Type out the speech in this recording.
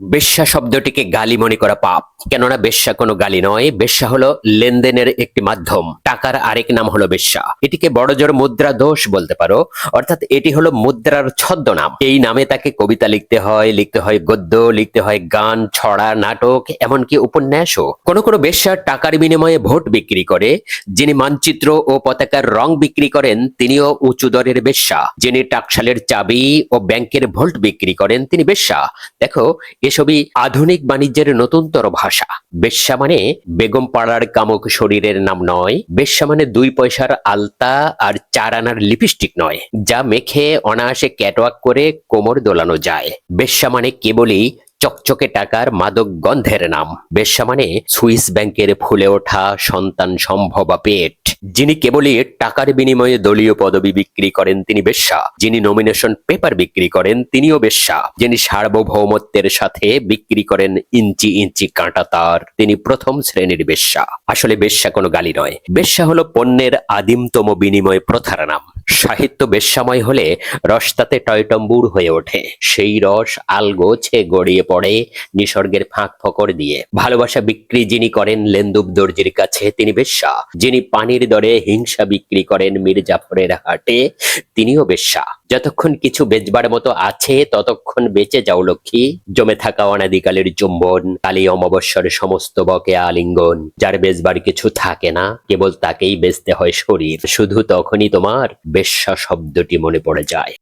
বেশ্যা শব্দটিকে গালি মনে করা পাপ। কেননা বেশ্যা কোনো গালি নয়, বেশ্যা হলো লেনদেনের একটি মাধ্যম। টাকার আরেক নাম হলো বেশ্যা। এটিকে বড়জোর মুদ্রা দোষ বলতে পারো, অর্থাৎ এটি হলো মুদ্রার ছদ্মনাম। এই নামে তাকে কবিতা লিখতে হয় লিখতে হয় গদ্য, লিখতে হয় গান, ছড়া, নাটক, এমনকি উপন্যাসও। কোন কোন বেশ্যা টাকার বিনিময়ে ভোট বিক্রি করে, যিনি মানচিত্র ও পতাকার রং বিক্রি করেন, তিনিও উঁচু দরের বেশ্যা। যিনি টাকশালের চাবি ও ব্যাংকের ভোল্ট বিক্রি করেন, তিনি বেশ্যা। দেখো এসবই আধুনিক বাণিজ্যের নতুনতর ভাষা। বেশ্যা মানে বেগম পাড়ার কামক শরীরের নাম নয়। বেশ্যা মানে দুই পয়সার আলতা আর চার আনার লিপস্টিক নয়, যা মেখে অনায়াসে ক্যাটওয়াক করে কোমর দোলানো যায়। বেশ্যা মানে কেবলই চকচকে টাকার মাদক গন্ধের নাম। বেশ্যা মানে সুইস ব্যাংকের ফুলে ওঠা সন্তান সম্ভবা পেট। যিনি কেবলই টাকার বিনিময়ে দলীয় পদবি বিক্রি করেন তিনি বেশ্যা। যিনি নমিনেশন পেপার বিক্রি করেন তিনিও বেশ্যা। যিনি সার্বভৌমত্বের সাথে বিক্রি করেন ইঞ্চি ইঞ্চি কাঁটা তার, তিনি প্রথম শ্রেণির বেশ্যা। আসলে বেশ্যা কোনো গালি নয়। বেশ্যা হলো পণ্যের আদিমতম বিনিময় প্রথার নাম। সাহিত্য বেশ্যাময় হলে রস তাতে টয়টম্বুর হয়ে ওঠে। সেই রস আলগোছে গড়িয়ে পড়ে নিসর্গের ফাঁক ফকর দিয়ে। ভালোবাসা বিক্রি যিনি করেন লেন্দুব দর্জির কাছে, তিনি বেশ্যা। যিনি পানির দরে হিংসা বিক্রি করেন মীর জাফরের হাটে, তিনিও বেশ্যা। যতক্ষণ কিছু বেচবার মতো আছে, ততক্ষণ বেঁচে যাও লক্ষ্মী। জমে থাকা অনাদিকালের চুম্বন, কালী অমাবস্যার সমস্ত বকে আলিঙ্গন। যার বেচবার কিছু থাকে না, কেবল তাকেই বেচতে হয় শরীর। শুধু তখনই তোমার বেশ্যা শব্দটি মনে পড়ে যায়।